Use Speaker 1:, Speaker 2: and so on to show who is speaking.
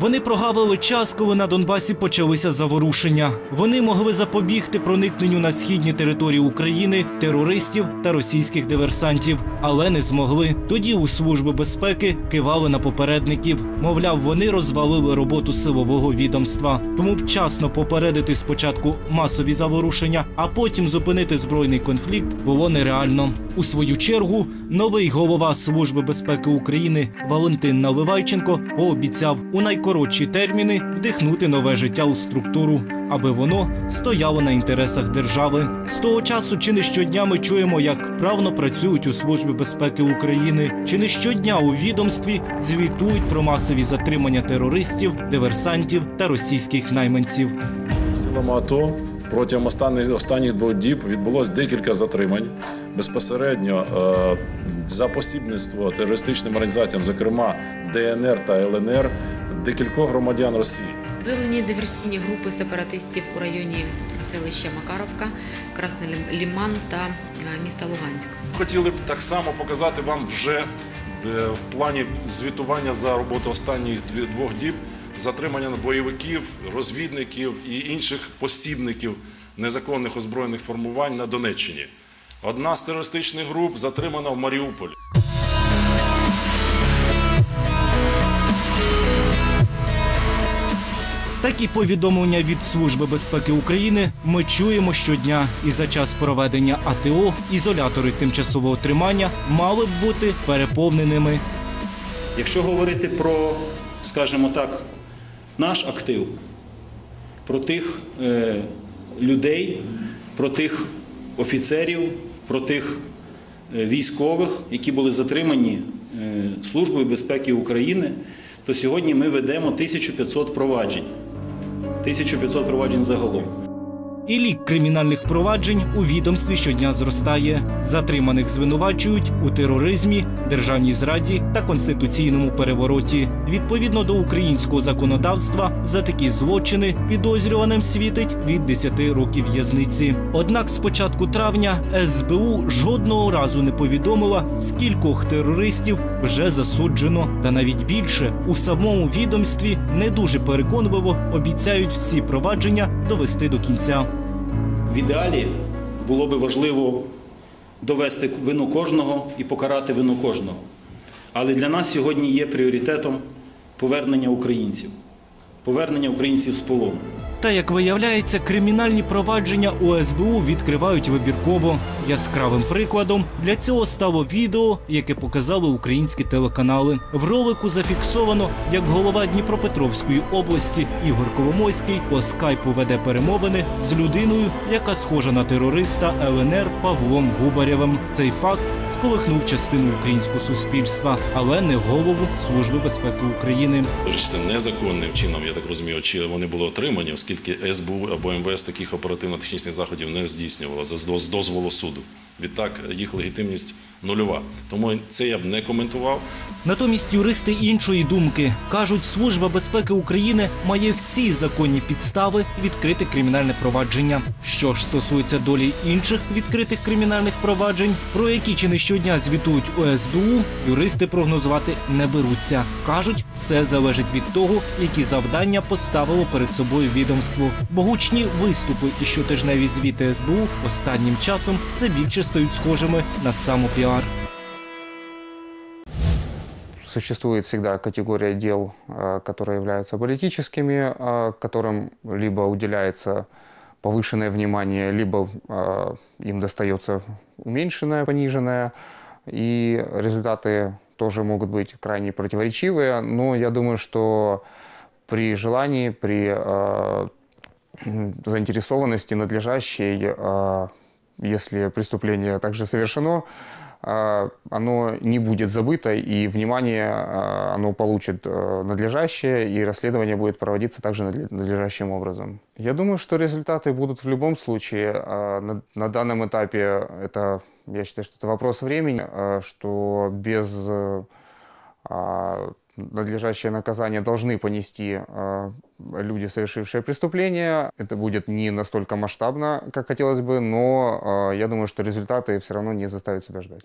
Speaker 1: Вони прогавили час, коли на Донбасі почалися заворушення. Вони могли запобігти проникненню на східні території України терористів та російських диверсантів, але не змогли. Тоді у служби безпеки кивали на попередників. Мовляв, вони розвалили роботу силового відомства. Тому вчасно попередити спочатку масові заворушення, а потім зупинити збройний конфлікт було нереально. У свою чергу новий голова Служби безпеки України Валентин Наливайченко пообіцяв у найкоротші терміни вдихнути нове життя у структуру, аби воно стояло на інтересах держави. З того часу чи не щодня ми чуємо, як вправно працюють у Службі безпеки України, чи не щодня у відомстві звітують про масові затримання терористів, диверсантів та російських найманців.
Speaker 2: Силами АТО протягом останніх, останніх двох діб відбулось декілька затримань. Безпосередньо е, за посібництво терористичним організаціям, зокрема ДНР та ЛНР, декількох громадян Росії.
Speaker 3: Виявлені диверсійні групи сепаратистів у районі селища Макаровка, Красний Лім- Ліман та е, міста Луганськ.
Speaker 2: Хотіли б так само показати вам вже е, в плані звітування за роботу останніх двох діб затримання бойовиків, розвідників і інших посібників незаконних озброєних формувань на Донеччині. Одна з терористичних груп затримана в Маріуполі.
Speaker 1: Такі повідомлення від Служби безпеки України ми чуємо щодня. І за час проведення АТО ізолятори тимчасового тримання мали б бути переповненими.
Speaker 4: Якщо говорити про, скажімо так, наш актив, про тих е, людей, про тих офіцерів, про тих е, військових, які були затримані е, Службою безпеки України, то сьогодні ми ведемо 1500 проваджень. 1500 проваджень загалом.
Speaker 1: І лік кримінальних проваджень у відомстві щодня зростає. Затриманих звинувачують у тероризмі, державній зраді та конституційному перевороті. Відповідно до українського законодавства, за такі злочини підозрюваним світить від 10 років в'язниці. Однак з початку травня СБУ жодного разу не повідомила, скількох терористів вже засуджено, та навіть більше у самому відомстві не дуже переконливо обіцяють всі провадження довести до кінця.
Speaker 4: В ідеалі було би важливо довести вину кожного і покарати вину кожного. Але для нас сьогодні є пріоритетом повернення українців, повернення українців з полону.
Speaker 1: Та як виявляється, кримінальні провадження у СБУ відкривають вибірково. Яскравим прикладом для цього стало відео, яке показали українські телеканали. В ролику зафіксовано, як голова Дніпропетровської області Ігор Коломойський по скайпу веде перемовини з людиною, яка схожа на терориста ЛНР Павлом Губарєвим. Цей факт сколихнув частину українського суспільства, але не голову Служби безпеки України.
Speaker 2: Чи це незаконним чином, я так розумію, чи вони були отримані, оскільки СБУ або МВС таких оперативно-технічних заходів не здійснювало за з дозволу суду. Відтак їх легітимність нульова. Тому це я б не коментував.
Speaker 1: Натомість юристи іншої думки кажуть, служба безпеки України має всі законні підстави відкрити кримінальне провадження. Що ж стосується долі інших відкритих кримінальних проваджень, про які чи не щодня звітують у СБУ, юристи прогнозувати не беруться. кажуть, все залежить від того, які завдання поставило перед собою відомство. Бо гучні виступи і щотижневі звіти СБУ останнім часом все більше стають схожими на самопіар.
Speaker 5: Существует всегда категория дел, э, которые являются политическими, э, которым либо уделяется повышенное внимание, либо э, им достается уменьшенное, пониженное. И результаты тоже могут быть крайне противоречивые. Но я думаю, что при желании, при э, заинтересованности надлежащей, э, если преступление также совершено, э, оно не будет забыто, и внимание э, оно получит э, надлежащее, и расследование будет проводиться также надле- надлежащим образом. Я думаю, что результаты будут в любом случае. На, данном этапе это, я считаю, что это вопрос времени, что без а, надлежащее наказание должны понести э, люди, совершившие преступление. Это будет не настолько масштабно, как хотелось бы, но э, я думаю, что результаты все равно не заставят себя ждать.